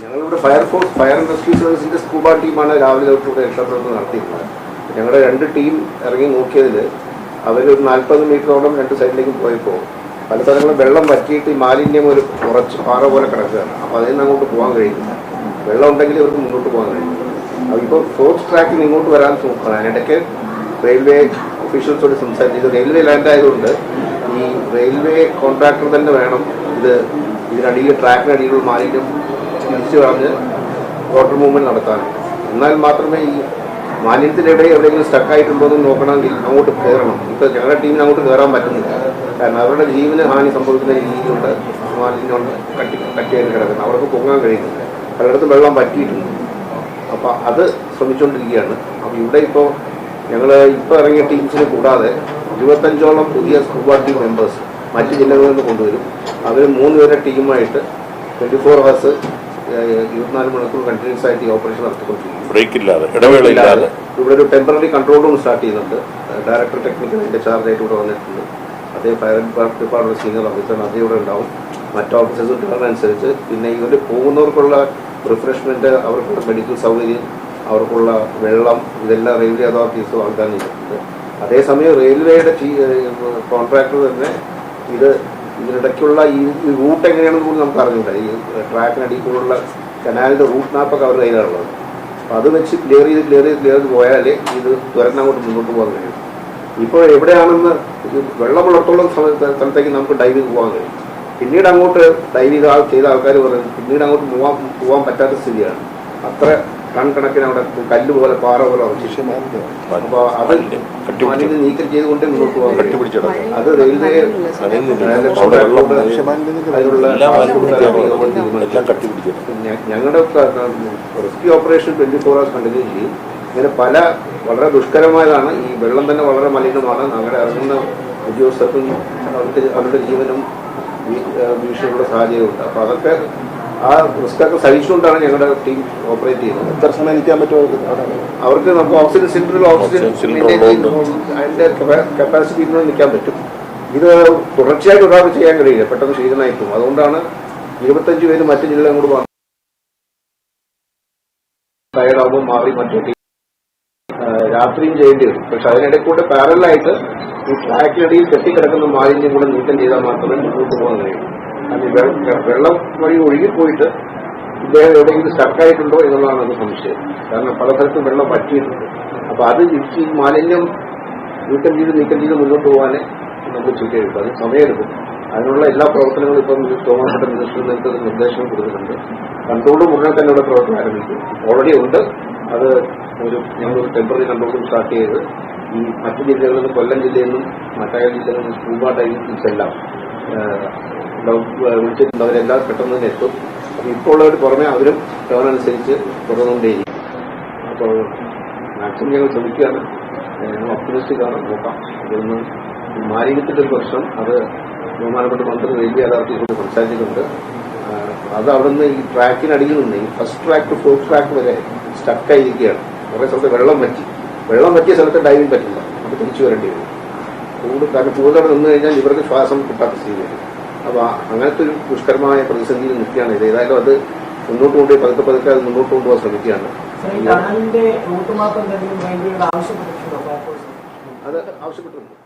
ഞങ്ങളിവിടെ fire force fire and rescue സർവീസിന്റെ scuba ടീമാണ് രാവിലെ തൊട്ടിവിടെ രക്ഷാപ്രവർത്തനം നടത്തിയിരുന്നത് ഞങ്ങളുടെ രണ്ട് ടീം ഇറങ്ങി നോക്കിയതിൽ അവർ ഒരു നാൽപ്പത് മീറ്ററോളം രണ്ട് സൈഡിലേക്ക് പോയപ്പോൾ പല സ്ഥലങ്ങളും വെള്ളം വറ്റിയിട്ട് മാലിന്യം ഒരു കുറച്ച് പാറ പോലെ കിടക്കുകയാണ്. അപ്പോൾ അതിൽ നിന്ന് അങ്ങോട്ട് പോകാൻ കഴിയുന്നില്ല വെള്ളം ഉണ്ടെങ്കിൽ ഇവർക്ക് മുന്നോട്ട് പോകാൻ കഴിയും അപ്പോൾ ഇപ്പോൾ ഫോർത്ത് ട്രാക്കിൽ ഇങ്ങോട്ട് വരാൻ നോക്കണം അതിനിടയ്ക്ക് റെയിൽവേ ഒഫീഷ്യൽസോട് സംസാരിച്ചു റെയിൽവേ ലാൻഡ് ആയതുകൊണ്ട് ഈ റെയിൽവേ കോൺട്രാക്ടർ തന്നെ വേണം ഇത് ഇതിനടിയിൽ ട്രാക്കിനടിയിലുള്ള മാലിന്യം തിരിച്ചു പറഞ്ഞ് വാട്ടർ മൂവ്മെന്റ് നടത്താൻ. എന്നാൽ മാത്രമേ ഈ മാലിന്യത്തിനിടെ എവിടെയെങ്കിലും സ്റ്റക്കായിട്ടുണ്ടോ എന്ന് നോക്കണമെങ്കിൽ അങ്ങോട്ട് കയറണം ഇപ്പൊ ഞങ്ങളുടെ ടീമിന് അങ്ങോട്ട് കയറാൻ പറ്റുന്നില്ല. കാരണം അവരുടെ ജീവന് ഹാനി സംഭവിക്കുന്ന രീതിയിലുണ്ട് മാലിന്യമുണ്ട്. കട്ടി കട്ടിയായിട്ട് കിടക്കുന്നത് അവർക്ക് പൊങ്ങാൻ കഴിയുന്നില്ല. പലയിടത്തും വെള്ളം പറ്റിയിട്ടുണ്ട് അപ്പോൾ അത് ശ്രമിച്ചുകൊണ്ടിരിക്കുകയാണ്. അപ്പോൾ ഇവിടെ ഇപ്പോൾ ഞങ്ങൾ ഇപ്പോൾ ഇറങ്ങിയ ടീംസിനെ കൂടാതെ ഇരുപത്തഞ്ചോളം പുതിയ സ്കൂബ ടീം മെമ്പേഴ്സ് മറ്റ് ജില്ലകളിൽ നിന്ന് കൊണ്ടുവരും. അവർ മൂന്ന് പേരെ ടീമായിട്ട് ട്വന്റി ഫോർ അവേഴ്സ് ഇരുപത്തിനാല് മണിക്കൂർ കണ്ടിന്യൂസ് ആയിട്ട് ഈ ഓപ്പറേഷൻ നടത്തിക്കൊണ്ടിരിക്കും ബ്രേക്ക് ഇല്ലാതെ ഇടവേളയില്ലാതെ. ഇവിടെ ഒരു ടെമ്പററി കൺട്രോൾ റൂം സ്റ്റാർട്ട് ചെയ്യുന്നുണ്ട്. ഡയറക്ടർ ടെക്നിക്കൽ അതിന്റെ ചാർജ് ആയിട്ട് ഇവിടെ വന്നിട്ടുണ്ട്. അതേ ഫയർ ഡിപ്പാർട്ട്മെന്റ് സീനിയർ ഓഫീസർ അതേ ഇവിടെ ഉണ്ടാവും. മറ്റു ഓഫീസേഴ്സ് കിട്ടുന്നതനുസരിച്ച് പിന്നെ ഇവർ പോകുന്നവർക്കുള്ള റിഫ്രഷ്മെന്റ് അവർക്കുള്ള മെഡിക്കൽ സൗകര്യം അവർക്കുള്ള വെള്ളം ഇതെല്ലാം റെയിൽവേ അതോറിറ്റീസ് വാഗ്ദാനം ചെയ്തിട്ടുണ്ട് അതേസമയം റെയിൽവേയുടെ കോൺട്രാക്ടർ തന്നെ ഇത് ഇതിനിടയ്ക്കുള്ള ഈ റൂട്ട് എങ്ങനെയാണെന്ന് കൂടി നമുക്ക് അറിഞ്ഞില്ല ഈ ട്രാക്കിനടിയിൽ കൂടെയുള്ള കനാലിന്റെ റൂട്ട് മാപ്പൊക്കെ അവരുടെ കയ്യിലാണുള്ളത്. അപ്പോൾ അത് വെച്ച് ക്ലിയർ ചെയ്ത് ക്ലിയർ ചെയ്ത് ക്ലിയർ ചെയ്ത് പോയാലേ ഇത് ദുരന്തം അങ്ങോട്ട് മുന്നോട്ട് പോകാൻ കഴിയും. ഇപ്പോൾ എവിടെയാണെന്ന് വെള്ളം വെള്ളമുള്ളത്തോളം സ്ഥലത്ത് സ്ഥലത്തേക്ക് നമുക്ക് ഡൈവ് ചെയ്ത് പോകാൻ കഴിയും. പിന്നീട് അങ്ങോട്ട് ഡൈവ് ചെയ്ത ചെയ്ത ആൾക്കാർ പറയുന്നത് പിന്നീട് അങ്ങോട്ട് പോകാൻ പോകാൻ പറ്റാത്ത സ്ഥിതിയാണ്. അത്ര ടൺ കണക്കിന് അവിടെ കല്ല് പോലെ പാറ പോലെ അവശേഷം അപ്പൊ അത് മാലിന്യം നീക്കം ചെയ്തുകൊണ്ട് മുന്നോട്ട് പോകാം അത് റെയിൽവേ ഞങ്ങളുടെ rescue operation twenty four hours continue ചെയ്യും. ഇങ്ങനെ പല വളരെ ദുഷ്കരമായതാണ്. ഈ വെള്ളം തന്നെ വളരെ മലിനമാണ്. അവിടെ ഇറങ്ങുന്ന ഉദ്യോഗസ്ഥർക്കും അവർക്ക് അവരുടെ ജീവനും ഭീഷണിയുള്ള സാഹചര്യമുണ്ട് അപ്പൊ അതൊക്കെ ആ റിസ്ക് ഒക്കെ സഹിച്ചുകൊണ്ടാണ് ഞങ്ങളുടെ ടീം ഓപ്പറേറ്റ് ചെയ്യുന്നത്. എത്ര സമയം നിൽക്കാൻ പറ്റുമോ അവർക്ക്? നമുക്ക് ഓക്സിജൻ സിലിണ്ടറിൽ ഓക്സിജൻ ഓക്സിജൻ സിലിണ്ടർ maintain അതിന്റെ കപ്പാസിറ്റി നിൽക്കാൻ പറ്റും. ഇത് തുടർച്ചയായിട്ട് ഒരാൾക്ക് ചെയ്യാൻ കഴിയില്ല. പെട്ടെന്ന് ക്ഷീണമായി പോകും. അതുകൊണ്ടാണ് ഇരുപത്തഞ്ച് പേര് മറ്റു ജില്ലകളും കൂടെ വന്നു ടയർഡാകുമ്പോൾ മാറി മറ്റു ടീം രാത്രിയും ചെയ്യേണ്ടി വരും. പക്ഷെ അതിനിടയിൽ കൂടെ പാരലായിട്ട് ഈ ട്രാക്കിനടിയിൽ കെട്ടിക്കിടക്കുന്ന മാലിന്യം കൂടെ നീക്കം ചെയ്താൽ മാത്രമേ മുന്നോട്ട് പോകാൻ കഴിയൂ. വെള്ളം വഴി ഒഴുകിപ്പോയിട്ട് ഇദ്ദേഹം എവിടെയെങ്കിലും സ്റ്റക്കായിട്ടുണ്ടോ എന്നുള്ളതാണ് അത് സംശയം. കാരണം പല തരത്തിലും വെള്ളം പറ്റിയിട്ടുണ്ട് അപ്പൊ അത് ഈ മാലിന്യം നീക്കം ചെയ്ത് നീക്കം ചെയ്ത് മുന്നോട്ട് പോകാനേ നമുക്ക് ചുറ്റിയെടുക്കും. അത് സമയമെടുക്കും. അതിനുള്ള എല്ലാ പ്രവർത്തനങ്ങളും ഇപ്പം മിനിസ്റ്റർ മിനിസ്റ്ററിന്റെ നിർദ്ദേശം കൊടുക്കുന്നുണ്ട് കൺട്രോൾ ഉടനെ തന്നെ ഇവിടെ പ്രവർത്തനം ആരംഭിക്കും. ഓൾറെഡി ഉണ്ട്. അത് ഒരു ഞങ്ങൾ ഒരു ടെമ്പററി കൺട്രോളും സ്റ്റാർട്ട് ചെയ്ത് ഈ മറ്റു ജില്ലകളിൽ നിന്ന് കൊല്ലം ജില്ലയിൽ നിന്നും മറ്റായ ജില്ലകളിൽ നിന്നും സ്കൂബ ടൈംസ് എല്ലാം വിളിച്ചിട്ടുണ്ട് അവരെല്ലാം പെട്ടെന്ന് തന്നെ എത്തും. ഇപ്പോൾ ഉള്ളവർ പുറമെ അവരും ടേൺ അനുസരിച്ച് തുടർന്നുകൊണ്ടേയിരിക്കും. അപ്പോൾ മാക്സിമം ഞങ്ങൾ ശ്രമിക്കുകയാണ്. ഞങ്ങൾ ഒപ്റ്റിമിസ്റ്റിക് ആണ്. നോക്കാം. അതൊന്ന് മാലിന്യത്തിന്റെ ഒരു പ്രശ്നം. അത് ബഹുമാനപ്പെട്ട മന്ത്രി വലിയ യഥാർത്ഥത്തിൽ കൂടി സംസാരിച്ചിട്ടുണ്ട്. അത് അവിടുന്ന് ഈ ട്രാക്കിനടിയിൽ നിന്ന് ഈ first track to fourth track വരെ സ്റ്റക്കായിരിക്കുകയാണ് കുറേ സ്ഥലത്ത് വെള്ളം പറ്റി വെള്ളം പറ്റിയ സ്ഥലത്ത് ഡൈവിംഗ് പറ്റില്ല. നമുക്ക് തിരിച്ചു വരേണ്ടി വരും. കൂടുതൽ കൂടുതൽ നിന്ന് കഴിഞ്ഞാൽ ഇവർക്ക് ശ്വാസം കിട്ടാത്ത സ്ഥിതി വരും. അപ്പൊ അങ്ങനത്തെ ഒരു ദുഷ്കരമായ പ്രതിസന്ധിയിൽ നിൽക്കുകയാണ്. ഇത് ഏതായാലും അത് മുന്നോട്ട് കൊണ്ടുപോയി പതുക്കെ പതുക്കെ അത് മുന്നോട്ട് കൊണ്ടുപോകാൻ ശ്രമിക്കുകയാണ്. അത് ആവശ്യപ്പെട്ടിട്ടുണ്ട്.